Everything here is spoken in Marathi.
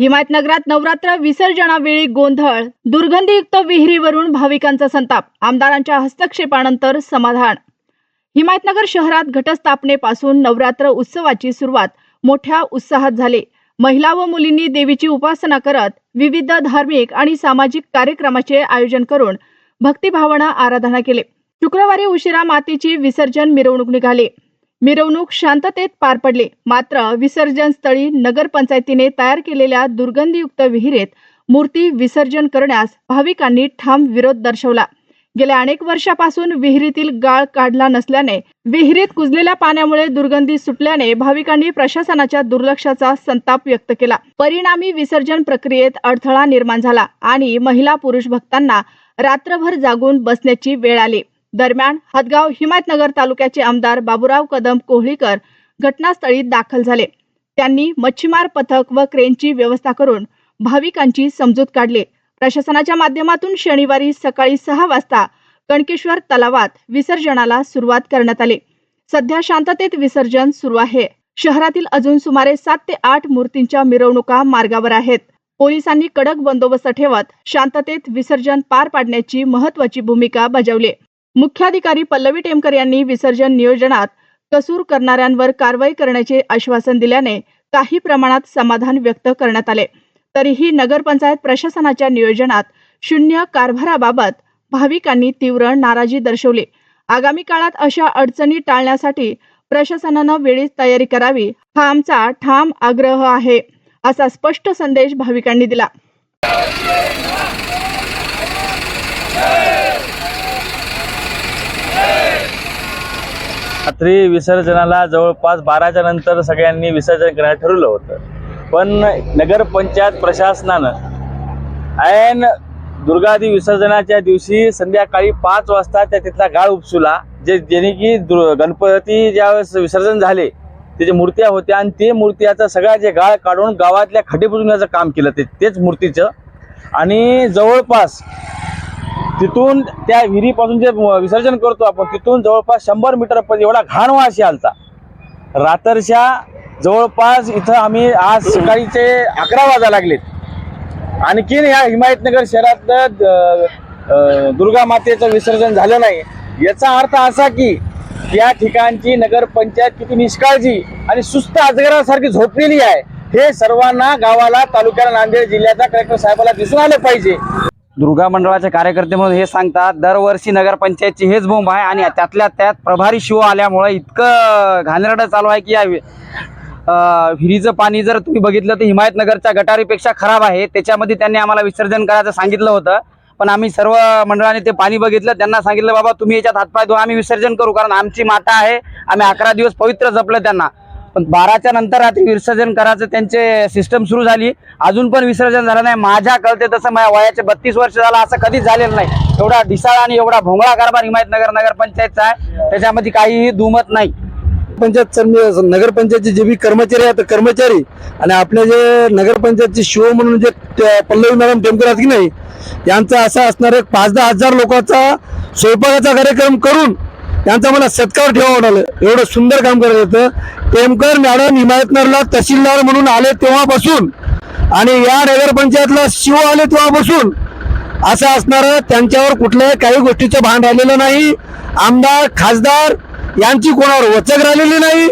हिमायतनगरात नवरात्र विसर्जनावेळी गोंधळ दुर्गंधीयुक्त विहिरीवरून भाविकांचा संताप आमदारांच्या हस्तक्षेपानंतर समाधान. हिमायतनगर शहरात घटस्थापनेपासून नवरात्र उत्सवाची सुरुवात मोठ्या उत्साहात झाली. महिला व मुलींनी देवीची उपासना करत विविध धार्मिक आणि सामाजिक कार्यक्रमाचे आयोजन करून भक्तिभावना आराधना केली. शुक्रवारी उशिरा मातीची विसर्जन मिरवणूक निघाली. मिरवणूक शांततेत पार पडली. मात्र विसर्जन स्थळी नगरपंचायतीने तयार केलेल्या दुर्गंधीयुक्त विहिरीत मूर्ती विसर्जन करण्यास भाविकांनी ठाम विरोध दर्शवला. गेल्या अनेक वर्षापासून विहिरीतील गाळ काढला नसल्याने विहिरीत कुजलेल्या पाण्यामुळे दुर्गंधी सुटल्याने भाविकांनी प्रशासनाच्या दुर्लक्षाचा संताप व्यक्त केला. परिणामी विसर्जन प्रक्रियेत अडथळा निर्माण झाला आणि महिला पुरुष भक्तांना रात्रभर जागून बसण्याची वेळ आली. दरम्यान हदगाव हिमायतनगर तालुक्याचे आमदार बाबुराव कदम कोहळीकर घटनास्थळी दाखल झाले. त्यांनी मच्छीमार पथक व क्रेनची व्यवस्था करून भाविकांची समजूत काढली. प्रशासनाच्या माध्यमातून शनिवारी सकाळी सहा वाजता कणकेश्वर तलावात विसर्जनाला सुरुवात करण्यात आली. सध्या शांततेत विसर्जन सुरू आहे. शहरातील अजून सुमारे सात ते आठ मूर्तींच्या मिरवणुका मार्गावर आहेत. पोलिसांनी कडक बंदोबस्त ठेवत शांततेत विसर्जन पार पाडण्याची महत्वाची भूमिका बजावली. मुख्याधिकारी पल्लवी टेमकर यांनी विसर्जन नियोजनात कसूर करणाऱ्यांवर कारवाई करण्याचे आश्वासन दिल्याने काही प्रमाणात समाधान व्यक्त करण्यात आले. तरीही नगरपंचायत प्रशासनाच्या नियोजनात शून्य कारभाराबाबत भाविकांनी तीव्र नाराजी दर्शवली. आगामी काळात अशा अडचणी टाळण्यासाठी प्रशासनानं वेळीच तयारी करावी हा आमचा ठाम आग्रह आहे असा स्पष्ट संदेश भाविकांनी दिला. रात्री विसर्जनाला जवळपास बाराच्या नंतर सगळ्यांनी विसर्जन करायला ठरवलं होतं. पण नगरपंचायत प्रशासनानं ऐन दुर्गादी विसर्जनाच्या दिवशी संध्याकाळी पाच वाजता त्या तिथला गाळ उपसुला जे जेणे की गणपती ज्यावेळेस विसर्जन झाले त्याच्या मूर्त्या होत्या आणि ते मूर्त्याचं सगळा जे गाळ काढून गावातल्या खड्डे बुजवण्याचं काम केलं ते तेच मूर्तीचं. आणि जवळपास तिथून त्या विहिरीपासून जे विसर्जन करतो आपण तिथून जवळपास शंभर मीटर पण एवढा घाण वाशी आलता. रात्रच्या जवळपास इथं आम्ही आज सकाळीचे अकरा वाजा लागलेत. आणखीन या हिमायतनगर शहरातलं दुर्गा मातेचं विसर्जन झालं नाही. याचा अर्थ असा की या ठिकाणची नगरपंचायत किती निष्काळजी आणि सुस्त अजगरासारखी झोपलेली आहे. हे सर्वांना गावाला तालुक्याला नांदेड जिल्ह्याच्या कलेक्टर साहेबाला दिसून आलं पाहिजे. दुर्गा मंडळाचे कार्यकर्ते म्हणून हे सांगतात दरवर्षी नगरपंचायतची हेच बोंब आहे आणि त्यातल्या त्यात प्रभारी शिव आल्यामुळे इतकं घाणेरडं चालू आहे की या विहिरीचं पाणी जर तुम्ही बघितलं तर हिमायतनगरच्या गटारीपेक्षा खराब आहे. त्याच्यामध्ये त्यांनी आम्हाला विसर्जन करायचं सांगितलं होतं. पण आम्ही सर्व मंडळाने ते पाणी बघितलं. त्यांना सांगितलं बाबा तुम्ही याच्यात हातपाय धुवा आम्ही विसर्जन करू कारण आमची माता आहे. आम्ही अकरा दिवस पवित्र जपलं त्यांना. पण बाराच्या नंतर रात्री विसर्जन करायचं त्यांचे सिस्टम सुरू झाली. अजून पण विसर्जन झालं नाही. माझ्या कळते तसं माझ्या वयाचे बत्तीस वर्ष झालं असं कधीच झालेलं नाही. एवढा ढिसाळ आणि एवढा भोंगळा कारभार हिमायतनगर नगरपंचायतचा आहे. त्याच्यामध्ये काहीही दुमत नाही. पंचायत नगरपंचायतचे जे बी कर्मचारी आहेत कर्मचारी आणि आपले जे नगरपंचायतचे शिव म्हणून जे पल्लवी मॅडम टेमकर आहेत की नाही यांचा असा असणार एक पाच दहा हजार लोकांचा स्वयंपाकाचा कार्यक्रम करून त्यांचा मला सत्कार ठेवावं लागलं. एवढं सुंदर काम करत होतं. टेमकर मॅडम हिमायतनगरला तहसीलदार म्हणून आले तेव्हापासून. आणि या नगरपंचायतला शिव आले तेव्हापासून. असं असणार त्यांच्यावर कुठल्याही काही गोष्टीचं भान राहिलेलं नाही. आमदार खासदार यांची कोणावर वचक राहिलेली नाही.